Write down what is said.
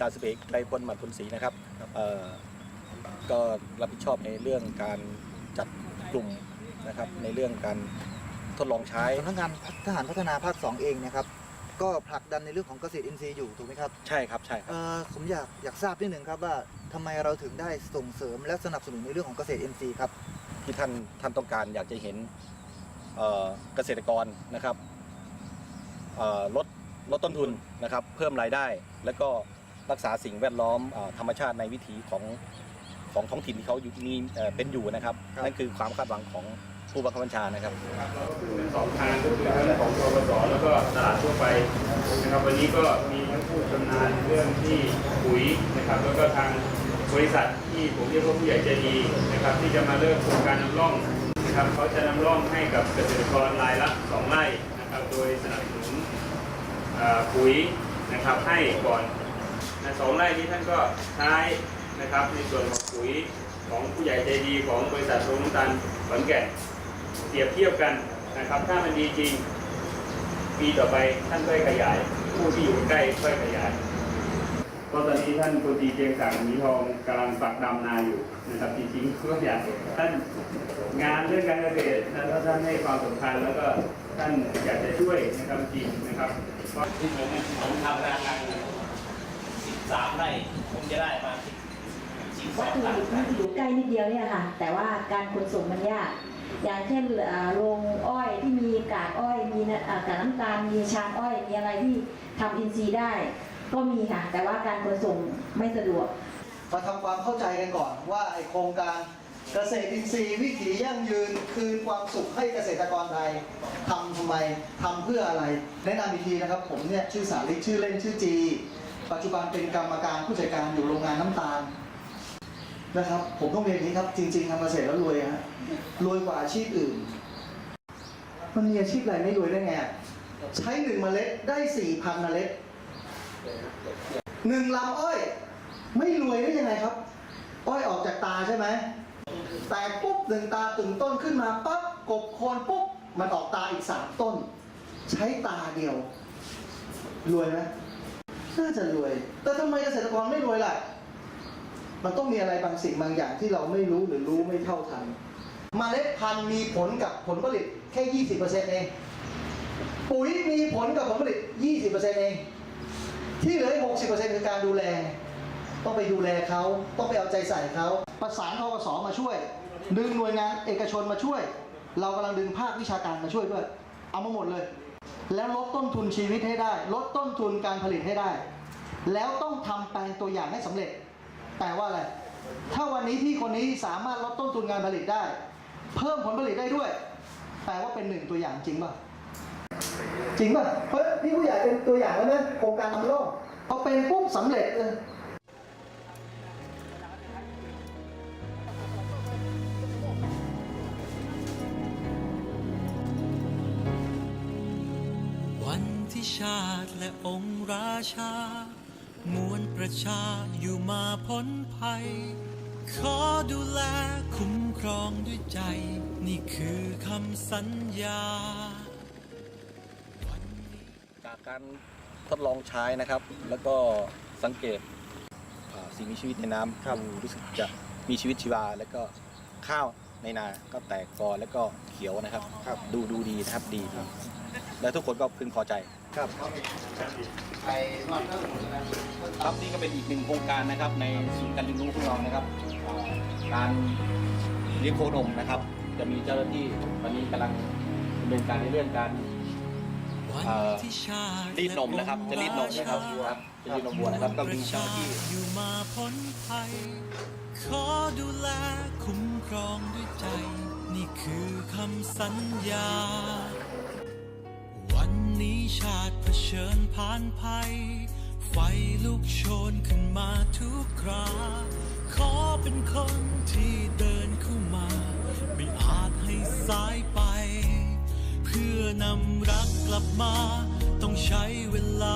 จ่าสิบเอกไกรพลหมัดพลศรีนะครับเอ่อก็รับผิดชอบในเรื่องการจัดกลุ่มนะครับในเรื่องการทดลองใช้สำนักงานทหารพัฒนาภาค 2 เองนะครับ ก็ผลักดันในเรื่องของเกษตรอินทรีย์อยู่ถูกไหมครับ ใช่ครับใช่ครับเอ่อผมอยากอยากทราบนิดหนึ่งครับว่าทำไมเราถึงได้ส่งเสริมและสนับสนุนในเรื่องของเกษตรอินทรีย์ครับที่ท่านท่านต้องการอยากจะเห็นเอ่อเกษตรกรนะครับเอ่อลดลดต้นทุนนะครับ เพิ่มรายได้แล้วก็ รักษาสิ่งแวดล้อมเออธรรมชาติในวิถีของของท้องถิ่นที่เขาอยู่มีเอ่อเป็นอยู่นะครับครับ นั่นคือความคาดหวังของผู้บังคับบัญชานะครับครับเราก็ขึ้นเป็นสองทางก็คือทั้งของกบสแล้วก็ตลาดทั่วไปนะครับวันนี้ก็มีทั้งผู้ชำนาญเรื่องที่ปุ๋ยนะครับ แล้วก็ทางบริษัทที่ผมเรียกว่าผู้ใหญ่ใจดีนะครับ ที่จะมาเริ่มโครงการนำร่องนะครับเขาจะนำร่องให้กับเกษตรกรรายละสองไร่นะครับ โดยสนับสนุนเอ่อปุ๋ยนะครับให้ก่อนนะ สองไร่นี้ท่านก็ใช้นะครับในส่วนของปุ๋ยของผู้ใหญ่ใจดีของบริษัทโรงน้ำตาลขอนแก่นเปรียบเทียบกันนะครับ ถ้ามันดีจริงปีต่อไปท่านค่อยขยาย ผู้ที่อยู่ใกล้ค่อยขยายเพราะตอนนี้ท่านพลตรีเกรียงศักดิ์หมีทองกำลังปักดำนาอยู่นะครับจริงๆก็อยากท่านงานเรื่องการเกษตรนะถ้าท่านให้ความสำคัญแล้วก็ท่านอยากจะช่วยนะครับจริงนะครับที่ผมผมทำราคาสิบ สามไร่ผมจะได้มาสิบสวัอตงถุตันดิบมันอยู่ใกล้นิดเดียวเนี่ยค่ะ แต่ว่าการขนส่งมันยาก อย่างเช่นเอ่อโรงอ้อยที่มีกากอ้อย มีนะเอ่อกากน้ำตาล มีชานอ้อย มีอะไรที่ทำอินทรีย์ได้ ก็มีค่ะ แต่ว่าการขนส่งไม่สะดวก มาทำความเข้าใจกันก่อนว่าไอโครงการเกษตรอินทรีย์วิถียั่งยืนคืนความสุขให้เกษตรกรไทยทำทำไมทำเพื่ออะไร แนะนำอีกทีนะครับ ผมเนี่ยชื่อสาลิกชื่อเล่นชื่อจี ปัจจุบันเป็นกรรมการผู้จัดการอยู่โรงงานน้ำตาลนะครับ ผมต้องเรียนนี้ครับ จริง ๆทำเกษตรแล้วรวยฮะรวยกว่าอาชีพอื่น มันมีอาชีพอะไรไม่รวยได้ไงใช้หนึ่งเมล็ดได้สี่พันเมล็ดหนึ่งลำอ้อย ไม่รวยได้ยังไงครับ อ้อยออกจากตาใช่ไหมแตกปุ๊บหนึ่งตาตึงต้นขึ้นมาปั๊บกบโคนปุ๊บมันออกตาอีกสามต้น ใช้ตาเดียว รวยไหม น่าจะรวย แต่ทำไมเกษตรกรไม่รวยล่ะ มันต้องมีอะไรบางสิ่งบางอย่างที่เราไม่รู้หรือรู้ไม่เท่าทันมเมล็ดพันธุ์มีผลกับผลผลิตแค่ 20%เอง ปุ๋ยมีผลกับผลผลิต 20%เอง ที่เหลืออีก60%คือการดูแล ต้องไปดูแลเขาต้องไปเอาใจใส่เขา ประสานทกสมาช่วย ดึงหน่วยงานเอกชนมาช่วย เรากำลังดึงภาควิชาการมาช่วยด้วย เอามาหมดเลย แล้วลดต้นทุนชีวิตให้ได้ ลดต้นทุนการผลิตให้ได้ แล้วต้องทำแปลงตัวอย่างให้สำเร็จแปลว่าอะไร ถ้าวันนี้พี่คนนี้สามารถลดต้นทุนการผลิตได้ เพิ่มผลผลิตได้ด้วย แปลว่าเป็นหนึ่งตัวอย่างจริงป่ะจริงป่ะเฮ้ยพี่ผู้ใหญ่เป็นตัวอย่างแล้วนะโครงการนำโลกเอาเป็นปุ๊บสำเร็จเลย วันที่ชาติและองค์ราชา มวลประชาอยู่มาพ้นภัย ขอดูแลคุ้มครองด้วยใจ นี่คือคำสัญญา จากการทดลองใช้นะครับ แล้วก็สังเกตอ่าสิ่งมีชีวิตในน้ำครับ ดูรู้สึกจะมีชีวิตชีวา แล้วก็ข้าวในนาก็แตกกอแล้วก็เขียวนะครับครับดูดูดีนะครับดีดี และทุกคนก็พึงพอใจ ครับครับนี่ก็เป็นอีกหนึ่งโครงการนะครับ ในศูนย์การเรียนรู้ของเรานะครับอ่าการเลี้ยงโคนมนะครับ จะมีเจ้าหน้าที่ตอนนี้กำลังดำเนินการในเรื่องการวันเอ่อที่ชาติรีดนมนะครับจะรีดนมนะครับครับจะรีดนมวัวนะครับก็มีเจ้าหน้าที่ อยู่มาพ้นภัย ขอดูแลคุ้มครองด้วยใจ นี่คือคำสัญญาวันนี้ ชาติเผชิญผ่านภัย ไฟลุกโชนขึ้นมาทุกครา ขอเป็นคนที่เดินเข้ามา ไม่อาจให้สายไป เพื่อนำรักกลับมา ต้องใช้เวลาเท่า